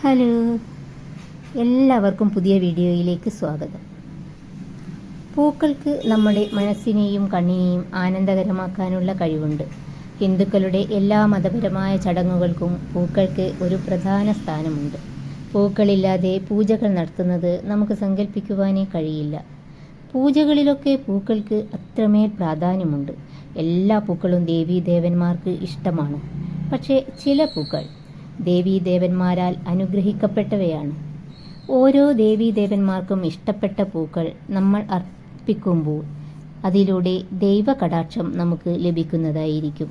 Hello. എല്ലാവർക്കും പുതിയ വീഡിയോയിലേക്ക് സ്വാഗതം. പൂക്കൾക്ക് നമ്മുടെ മനസ്സിനെയും കണ്ണിനെയും ആനന്ദകരമാക്കാനുള്ള കഴിവുണ്ട്. ഹിന്ദുക്കളുടെ എല്ലാ മതപരമായ ചടങ്ങുകൾക്കും പൂക്കൾക്ക് ഒരു പ്രധാന സ്ഥാനമുണ്ട്. പൂക്കളില്ലാതെ പൂജകൾ നടത്തുന്നത് നമുക്ക് സങ്കല്പിക്കുവാനേ കഴിയില്ല. പൂജകളിലൊക്കെ പൂക്കൾക്ക് അത്രമേൽ പ്രാധാന്യമുണ്ട്. എല്ലാ പൂക്കളും ദേവീദേവന്മാർക്ക് ഇഷ്ടമാണ്. പക്ഷേ ചില പൂക്കൾ ദേവീദേവന്മാരാൽ അനുഗ്രഹിക്കപ്പെട്ടവയാണ്. ഓരോ ദേവീദേവന്മാർക്കും ഇഷ്ടപ്പെട്ട പൂക്കൾ നമ്മൾ അർപ്പിക്കുമ്പോൾ അതിലൂടെ ദൈവ കടാക്ഷം നമുക്ക് ലഭിക്കുന്നതായിരിക്കും.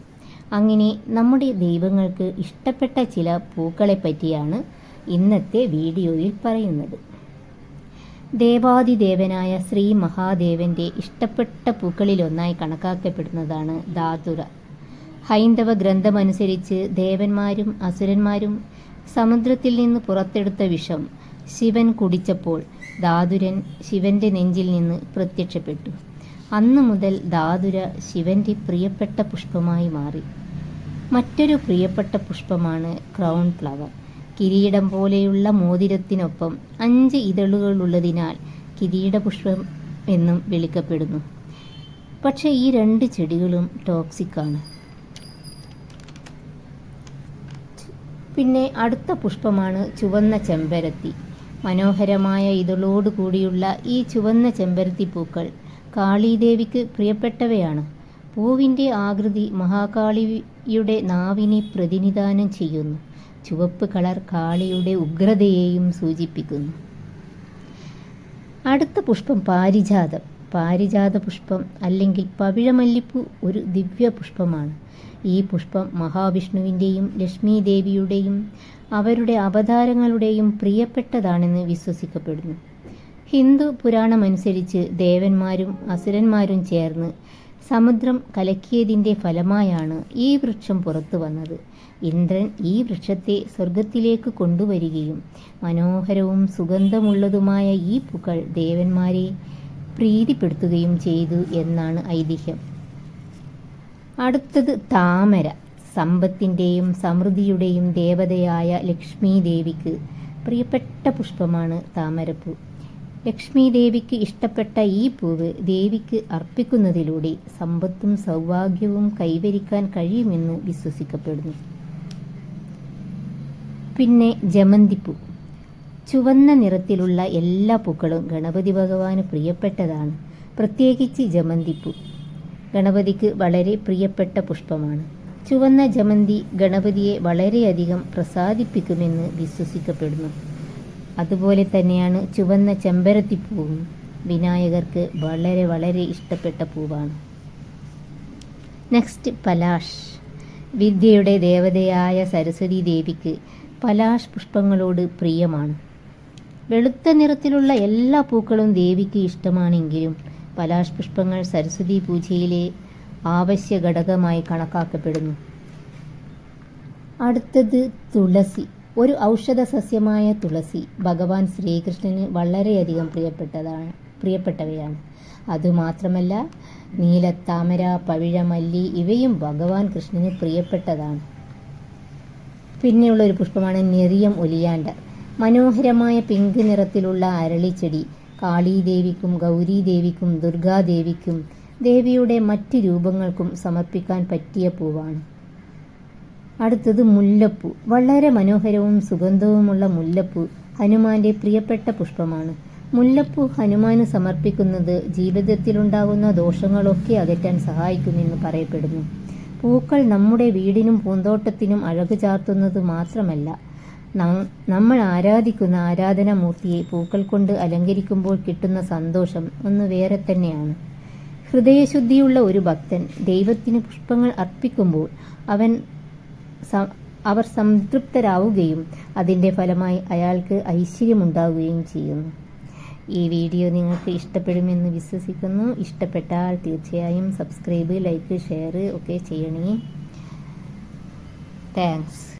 അങ്ങനെ നമ്മുടെ ദൈവങ്ങൾക്ക് ഇഷ്ടപ്പെട്ട ചില പൂക്കളെ പറ്റിയാണ് ഇന്നത്തെ വീഡിയോയിൽ പറയുന്നത്. ദേവാദിദേവനായ ശ്രീ മഹാദേവന്റെ ഇഷ്ടപ്പെട്ട പൂക്കളിലൊന്നായി കണക്കാക്കപ്പെടുന്നതാണ് ധാതുര. ഹൈന്ദവ ഗ്രന്ഥമനുസരിച്ച് ദേവന്മാരും അസുരന്മാരും സമുദ്രത്തിൽ നിന്ന് പുറത്തെടുത്ത വിഷം ശിവൻ കുടിച്ചപ്പോൾ ധാതുരൻ ശിവന്റെ നെഞ്ചിൽ നിന്ന് പ്രത്യക്ഷപ്പെട്ടു. അന്നു മുതൽ ധാതുര ശിവന്റെ പ്രിയപ്പെട്ട പുഷ്പമായി മാറി. മറ്റൊരു പ്രിയപ്പെട്ട പുഷ്പമാണ് ക്രൗൺ ഫ്ലവർ. കിരീടം പോലെയുള്ള മോതിരത്തിനൊപ്പം അഞ്ച് ഇതളുകളുള്ളതിനാൽ കിരീടപുഷ്പം എന്നും വിളിക്കപ്പെടുന്നു. പക്ഷേ ഈ രണ്ട് ചെടികളും ടോക്സിക് പിന്നെ അടുത്ത പുഷ്പമാണ് ചുവന്ന ചെമ്പരത്തി. മനോഹരമായ ഇതളോട് കൂടിയുള്ള ഈ ചുവന്ന ചെമ്പരത്തി പൂക്കൾ കാളീദേവിക്ക് പ്രിയപ്പെട്ടവയാണ്. പൂവിന്റെ ആകൃതി മഹാകാളിയുടെ നാവിനെ പ്രതിനിധാനം ചെയ്യുന്നു. ചുവപ്പ് കളർ കാളിയുടെ ഉഗ്രതയെയും സൂചിപ്പിക്കുന്നു. അടുത്ത പുഷ്പം പാരിജാതം. പാരിജാത പുഷ്പം അല്ലെങ്കിൽ പവിഴമല്ലിപ്പൂ ഒരു ദിവ്യ പുഷ്പമാണ് ഈ പുഷ്പം മഹാവിഷ്ണുവിന്റെയും ലക്ഷ്മി ദേവിയുടെയും അവരുടെ അവതാരങ്ങളുടെയും പ്രിയപ്പെട്ടതാണെന്ന് വിശ്വസിക്കപ്പെടുന്നു. ഹിന്ദു പുരാണമനുസരിച്ച് ദേവന്മാരും അസുരന്മാരും ചേർന്ന് സമുദ്രം കലക്കിയതിന്റെ ഫലമായാണ് ഈ വൃക്ഷം പുറത്തു വന്നത്. ഇന്ദ്രൻ ഈ വൃക്ഷത്തെ സ്വർഗത്തിലേക്ക് കൊണ്ടുവരികയും മനോഹരവും സുഗന്ധമുള്ളതുമായ ഈ പുകൾ ദേവന്മാരെ പ്രീതിപ്പെടുത്തുകയും ചെയ്തു എന്നാണ് ഐതിഹ്യം. അടുത്തത് താമര. സമ്പത്തിന്റെയും സമൃദ്ധിയുടെയും ദേവതയായ ലക്ഷ്മി ദേവിക്ക് പ്രിയപ്പെട്ട പുഷ്പമാണ് താമരപ്പൂ. ലക്ഷ്മി ദേവിക്ക് ഇഷ്ടപ്പെട്ട ഈ പൂവ് ദേവിക്ക് അർപ്പിക്കുന്നതിലൂടെ സമ്പത്തും സൗഭാഗ്യവും കൈവരിക്കാൻ കഴിയുമെന്ന് വിശ്വസിക്കപ്പെടുന്നു. പിന്നെ ജമന്തിപ്പൂ. ചുവന്ന നിറത്തിലുള്ള എല്ലാ പൂക്കളും ഗണപതി ഭഗവാന് പ്രിയപ്പെട്ടതാണ്. പ്രത്യേകിച്ച് ജമന്തിപ്പൂ. ഗണപതിക്ക് വളരെ പ്രിയപ്പെട്ട പുഷ്പമാണ്. ചുവന്ന ജമന്തി ഗണപതിയെ വളരെയധികം പ്രസാദിപ്പിക്കുമെന്ന് വിശ്വസിക്കപ്പെടുന്നു. അതുപോലെ തന്നെയാണ് ചുവന്ന ചെമ്പരത്തിപ്പൂവും വിനായകർക്ക് വളരെ വളരെ ഇഷ്ടപ്പെട്ട പൂവാണ്. നെക്സ്റ്റ് പലാഷ്. വിദ്യയുടെ ദേവതയായ സരസ്വതി ദേവിക്ക് പലാഷ് പുഷ്പങ്ങളോട് പ്രിയമാണ്. വെളുത്ത നിറത്തിലുള്ള എല്ലാ പൂക്കളും ദേവിക്ക് ഇഷ്ടമാണെങ്കിലും പലാഷ്പുഷ്പങ്ങൾ സരസ്വതി പൂജയിലെ ആവശ്യ ഘടകമായി കണക്കാക്കപ്പെടുന്നു. അടുത്തത് തുളസി. ഒരു ഔഷധ സസ്യമായ തുളസി ഭഗവാൻ ശ്രീകൃഷ്ണന് വളരെയധികം പ്രിയപ്പെട്ടതാണ് പ്രിയപ്പെട്ടവയാണ്. അതുമാത്രമല്ല നീലത്താമര പവിഴമല്ലി ഇവയും ഭഗവാൻ കൃഷ്ണന് പ്രിയപ്പെട്ടതാണ്. പിന്നെയുള്ള ഒരു പുഷ്പമാണ് നെറിയം ഒലിയാണ്ടർ. മനോഹരമായ പിങ്ക് നിറത്തിലുള്ള അരളിച്ചെടി. കാളീദേവിക്കും ഗൗരീദേവിക്കും ദുർഗാദേവിക്കും ദേവിയുടെ മറ്റ് രൂപങ്ങൾക്കും സമർപ്പിക്കാൻ പറ്റിയ പൂവാണ്. അടുത്തത് മുല്ലപ്പൂ. വളരെ മനോഹരവും സുഗന്ധവുമുള്ള മുല്ലപ്പൂ ഹനുമാന്റെ പ്രിയപ്പെട്ട പുഷ്പമാണ്. മുല്ലപ്പൂ ഹനുമാന് സമർപ്പിക്കുന്നത് ജീവിതത്തിലുണ്ടാകുന്ന ദോഷങ്ങളൊക്കെ അകറ്റാൻ സഹായിക്കുമെന്ന് പറയപ്പെടുന്നു. പൂക്കൾ നമ്മുടെ വീടിനും പൂന്തോട്ടത്തിനും അഴകു ചാർത്തുന്നത് മാത്രമല്ല നമ്മൾ ആരാധിക്കുന്ന ആരാധനാമൂർത്തിയെ പൂക്കൾ കൊണ്ട് അലങ്കരിക്കുമ്പോൾ കിട്ടുന്ന സന്തോഷം ഒന്ന് വേറെ തന്നെയാണ്. ഹൃദയശുദ്ധിയുള്ള ഒരു ഭക്തൻ ദൈവത്തിന് പുഷ്പങ്ങൾ അർപ്പിക്കുമ്പോൾ അവൻ അവർ സംതൃപ്തരാവുകയും അതിന്റെ ഫലമായി അയാൾക്ക് ഐശ്വര്യമുണ്ടാവുകയും ചെയ്യുന്നു. ഈ വീഡിയോ നിങ്ങൾക്ക് ഇഷ്ടപ്പെടുമെന്ന് വിശ്വസിക്കുന്നു. ഇഷ്ടപ്പെട്ടാൽ തീർച്ചയായും സബ്സ്ക്രൈബ് ലൈക്ക് ഷെയർ ഒക്കെ ചെയ്യണേ. താങ്ക്സ്.